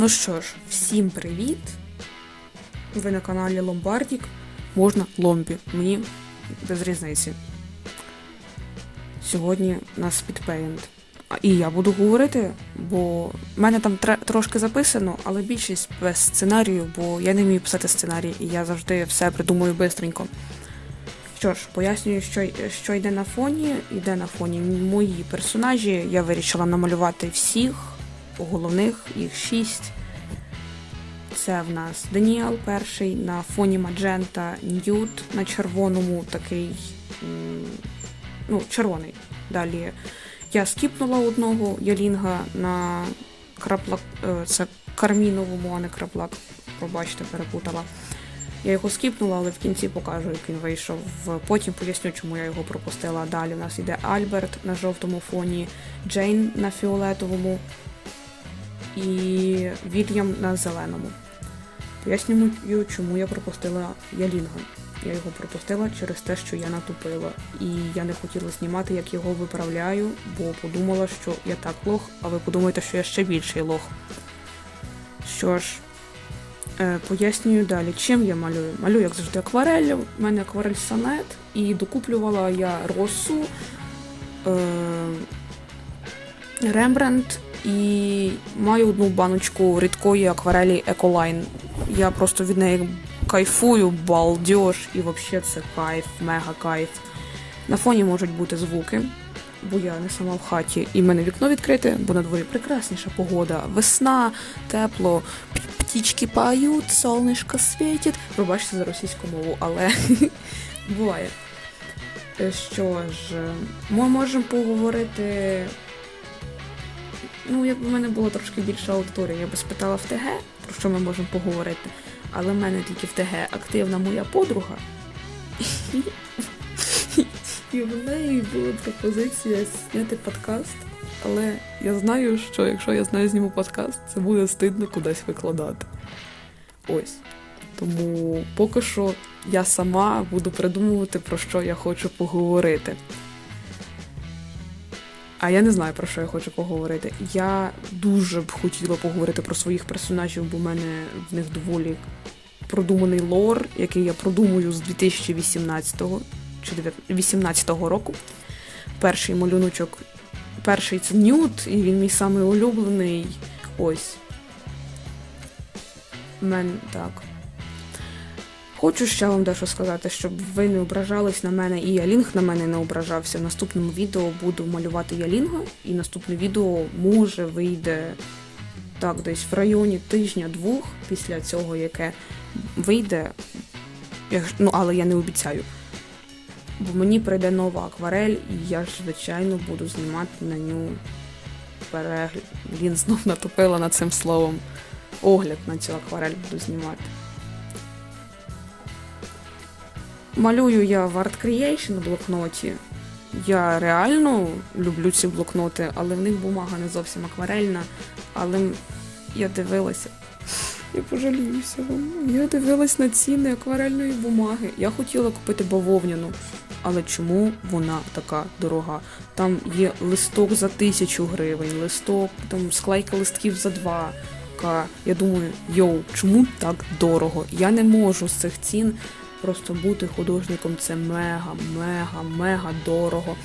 Ну що ж, всім привіт! Ви на каналі Ломбардік. Можна Ломбі. Мені без різниці. Сьогодні у нас підпеєнт. І я буду говорити, бо в мене там тре- трошки записано, але більшість без сценарію, бо я не вмію писати сценарій, і я завжди все придумую бистренько. Що ж, пояснюю, що, що йде на фоні. Йде на фоні мої персонажі. Я вирішила намалювати всіх, головних, їх шість. Це в нас Даніел перший, на фоні Маджента, Ньют на червоному такий. Ну, червоний. Далі я скіпнула одного Ялінга на краплак. е, Це карміновому, а не краплак. Пробачте, перепутала. Я його скіпнула, але в кінці покажу, як він вийшов. Потім поясню, чому я його пропустила. Далі у нас йде Альберт на жовтому фоні, Джейн на фіолетовому і Вільям на зеленому. Пояснюю, чому я пропустила Ялінга. Я його пропустила через те, що я натупила. І я не хотіла знімати, як його виправляю, бо подумала, що я так лох, а ви подумаєте, що я ще більший лох. Що ж, е, пояснюю далі, чим я малюю. Малюю, як завжди, акварель. У мене акварель сонет, і докуплювала я росу, е, Рембрандт і маю одну баночку рідкої акварелі Еколайн. Я просто від неї кайфую, балдеж, і взагалі це кайф, мега кайф. На фоні можуть бути звуки, бо я не сама в хаті, і в мене вікно відкрите, бо на дворі прекрасніша погода, весна, тепло, птічки поють, сонечко світить. Пробачте за російську мову, але буває. Е, Що ж, е, ми можемо поговорити. Ну, якби в мене була трошки більша аудиторія, я би спитала в ТГ, про що ми можемо поговорити. Але в мене тільки в ТГ активна моя подруга. І в неї була пропозиція зняти подкаст. Але я знаю, що якщо я з нею зніму подкаст, це буде стидно кудись викладати. Ось. Тому поки що я сама буду придумувати, про що я хочу поговорити. А я не знаю, про що я хочу поговорити. Я дуже б хотіла поговорити про своїх персонажів, бо в мене в них доволі продуманий лор, який я продумую з 2018 чи 2018 року. Перший малюночок, перший це Нют, і він мій самий улюблений. Ось. Мен так. Хочу ще вам дещо сказати, щоб ви не ображались на мене і Ялінг на мене не ображався. В наступному відео буду малювати Ялінга, і наступне відео може вийде так, десь в районі тижня-двох після цього, яке вийде. Ну, але я не обіцяю. Бо мені прийде нова акварель, і я ж, звичайно, буду знімати на ню перегляд. Він знов натопила над цим словом. Огляд на цю акварель буду знімати. Малюю я в Art Creation блокноті. Я реально люблю ці блокноти, але в них бумага не зовсім акварельна. Але я дивилася. Я пожаліюся вам. Я дивилась на ціни акварельної бумаги. Я хотіла купити бавовняну. Але чому вона така дорога? Там є листок за тисячу гривень, листок, там склейка листків за два. Я думаю, йоу, чому так дорого? Я не можу з цих цін просто бути художником. Це мега, мега, мега дорого.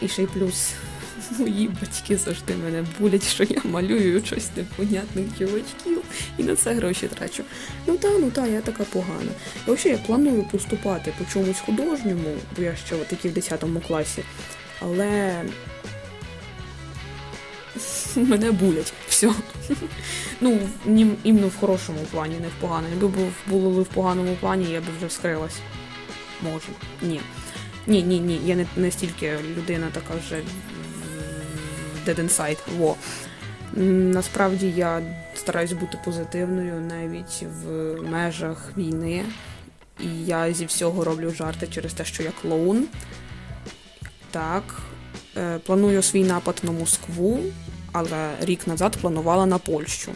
І ще й плюс мої батьки завжди мене булять, що я малюю щось непонятних чувачків і на це гроші трачу. Ну та, ну та, я така погана. І взагалі я планую поступати по чомусь художньому, бо я ще тільки в 10 класі. Але мене булять. Ну, ні, іменно в хорошому плані, не в поганому. Якби було в поганому плані, я б вже вскрилась. Може. Ні. Ні, ні, ні. Я не, не стільки людина така вже dead inside. Во. Насправді я стараюсь бути позитивною навіть в межах війни. І я зі всього роблю жарти через те, що я клоун. Так. Е, Планую свій напад на Москву, але рік назад планувала на Польщу.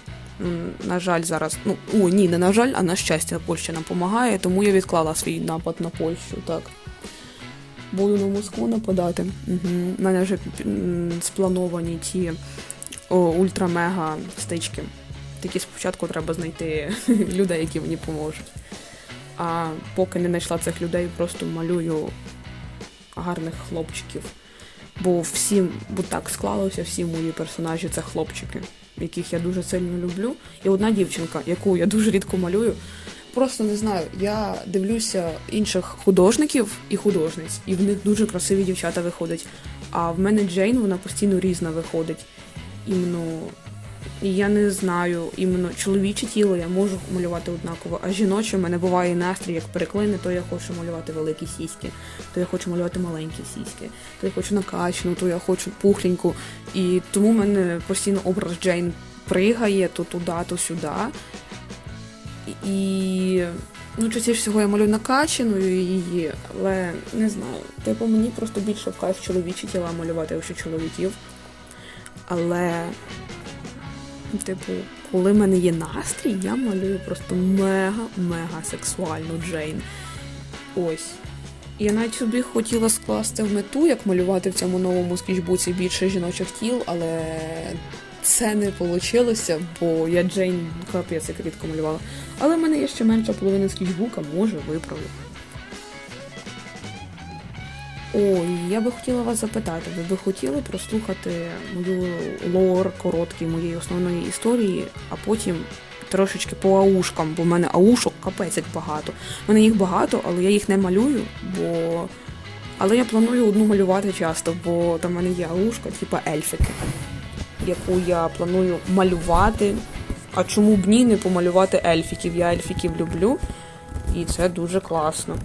На жаль, зараз. Ну, о, ні, не на жаль, а на щастя, Польща нам допомагає, тому я відклала свій напад на Польщу, так. Буду на Москву нападати. Угу. У мене вже сплановані ті ультра-мега стички. Тільки спочатку треба знайти людей, які мені поможуть. А поки не знайшла цих людей, просто малюю гарних хлопчиків. Бо всім, бо так склалося, всі мої персонажі це хлопчики, яких я дуже сильно люблю. І одна дівчинка, яку я дуже рідко малюю. Просто не знаю, я дивлюся інших художників і художниць, і в них дуже красиві дівчата виходять. А в мене Джейн, вона постійно різна виходить. Іменно і я не знаю, іменно чоловіче тіло я можу малювати однаково, а жіноче в мене буває настрій, як переклини, то я хочу малювати великі сіськи, то я хочу малювати маленькі сіськи, то я хочу накачану, то я хочу пухленьку. І тому в мене постійно образ Джейн пригає то туди, то сюди. І ну, частіше всього я малюю накачаною її, але не знаю. Типу, мені просто більше в кайф чоловічі тіла малювати, якщо чоловіків. Але Типу, коли в мене є настрій, я малюю просто мега-мега сексуальну Джейн. Ось. Я навіть собі хотіла скласти в мету, як малювати в цьому новому скетчбуці більше жіночих тіл, але це не вийшло, бо я Джейн капець як рідко малювала. Але в мене є ще менша половина скетчбука, може виправлю. Ой, я би хотіла вас запитати, ви би хотіли прослухати мою лор короткий моєї основної історії, а потім трошечки по аушкам, бо в мене аушок капець як багато. У мене їх багато, але я їх не малюю, бо. Але я планую одну малювати часто, бо там в мене є аушка, типа ельфики, яку я планую малювати. А чому б ні не помалювати ельфіків? Я ельфіків люблю, і це дуже класно.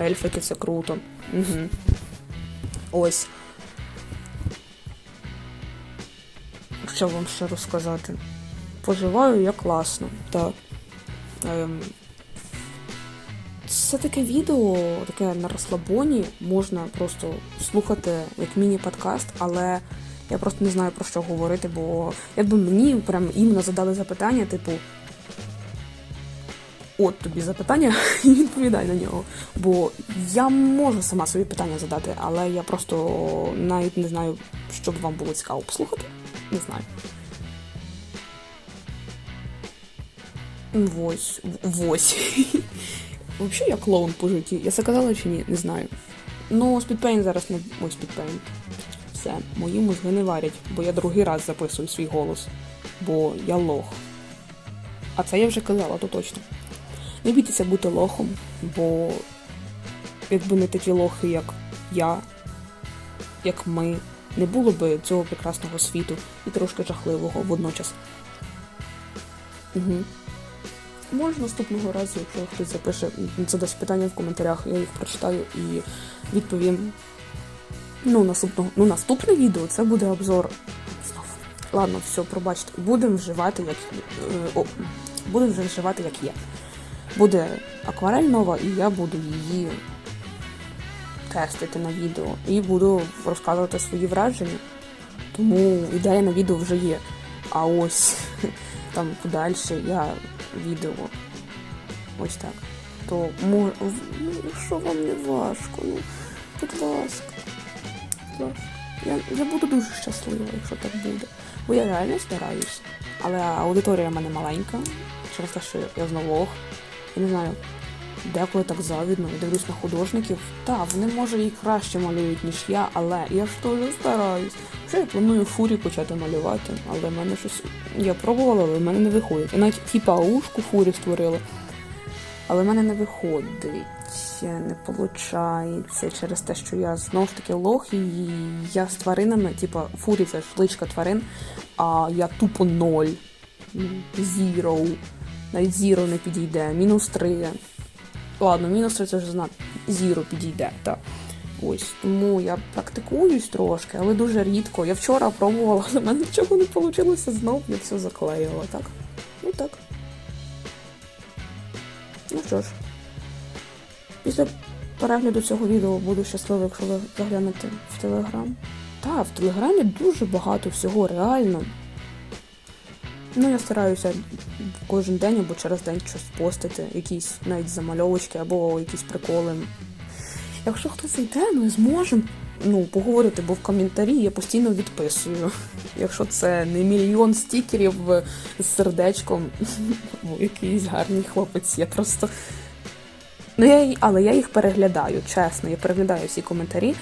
Ельфики це круто. Угу. Ось. Що вам ще розказати? Поживаю я класно, так. Ем, це таке відео, таке на розслабоні, можна просто слухати як міні-подкаст, але я просто не знаю про що говорити, бо якби мені прям іменно задали запитання, типу. От тобі запитання і відповідай на нього. Бо я можу сама собі питання задати, але я просто навіть не знаю, щоб вам було цікаво послухати. Не знаю. Вось. Вось. Взагалі я клоун по житті. Я заказала чи ні, не знаю. Ну, спідпейн зараз не. Ой, спідпейн. Все, мої мозги не варять, бо я другий раз записую свій голос. Бо я лох. А це я вже казала, то точно. Не бійтеся бути лохом, бо якби не такі лохи, як я, як ми, не було би цього прекрасного світу і трошки жахливого водночас. Угу. Може наступного разу, якщо хтось запише, задасть питання в коментарях, я їх прочитаю і відповім. Ну, наступного, ну, наступне відео це буде обзор. Знову. Ладно, все, пробачте. Будемо вживати як. Е, о, будемо вживати як є буде акварель нова, і я буду її тестити на відео і буду розказувати свої враження. Тому ідея на відео вже є. А ось там подальше я відео. Ось так. То мож... ну, якщо вам не важко, ну, будь ласка. Будь ласка. Я, я буду дуже щаслива, якщо так буде. Бо я реально стараюся. Але аудиторія в мене маленька, через те, що я знову я не знаю, деколи так завідно, я дивлюсь на художників. Так, вони може і краще малюють, ніж я, але я ж теж стараюсь. Вже я планую фурі почати малювати, але в мене щось. Я пробувала, але в мене не виходить. Я навіть типа ушку фурі створила. Але в мене не виходить, не виходить через те, що я знову ж таки лох, і я з тваринами, типа фурі це ж личка тварин, а я тупо ноль. Зіро навіть зіро не підійде, мінус 3. Ладно, мінус 3 це вже знак. Зіро підійде. так. Ось, тому я практикуюсь трошки, але дуже рідко. Я вчора пробувала, але в мене нічого не вийшло знов, я все заклеїла, так? Ну так. Ну що ж, після перегляду цього відео буду щаслива, якщо ви заглянете в Телеграм. Так, в Телеграмі дуже багато всього, реально. Ну, я стараюся кожен день або через день щось постити, якісь навіть замальовочки або якісь приколи. Якщо хтось йде, ми зможемо ну, поговорити, бо в коментарі я постійно відписую. Якщо це не мільйон стікерів з сердечком, або якийсь гарний хлопець, я просто. Ну, я, але я їх переглядаю, чесно, я переглядаю всі коментарі,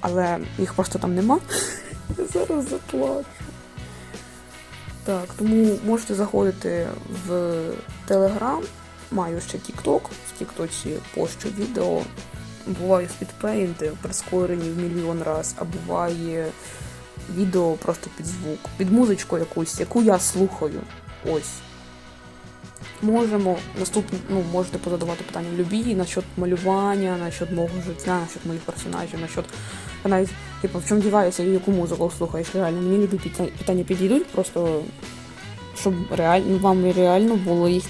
але їх просто там нема. Я зараз заплачу. Так, тому можете заходити в Телеграм, маю ще TikTok, в Тіктоці пощу відео. Буває спідпейнти прискорені в мільйон раз, а буває відео просто під звук, під музичку якусь, яку я слухаю. Ось. Можемо наступне, ну, можете позадавати питання любі насчет малювання, насчет мого життя, насчет моїх персонажів, насчет навіть, типу, в чому діваюся і яку музику слухаєш реально. Мені любі питання підійдуть, просто щоб реально вам реально було їх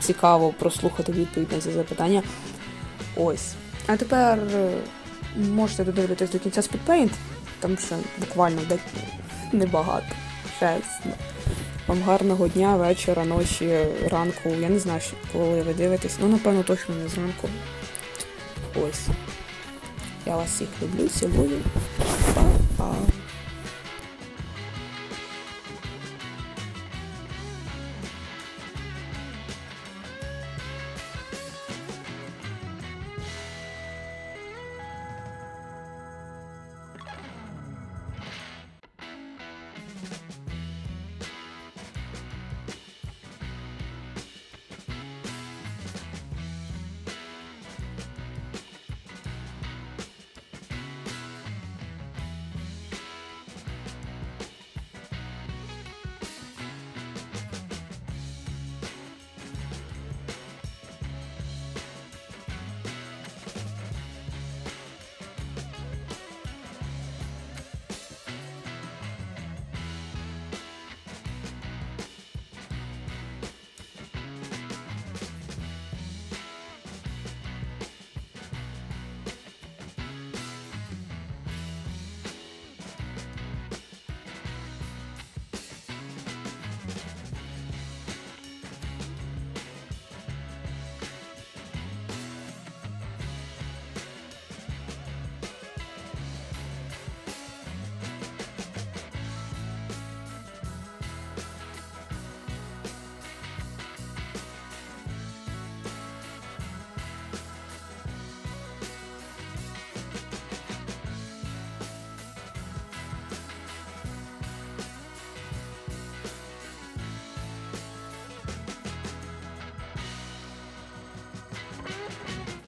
цікаво прослухати відповідь на ці запитання. Ось. А тепер е, можете додивитись до кінця спідпейнт, там ще буквально небагато. Чесно. Вам гарного дня, вечора, ночі, ранку. Я не знаю, коли ви дивитесь. Ну, напевно, точно не зранку. Ось. Я вас всіх люблю, цілую. Па-па.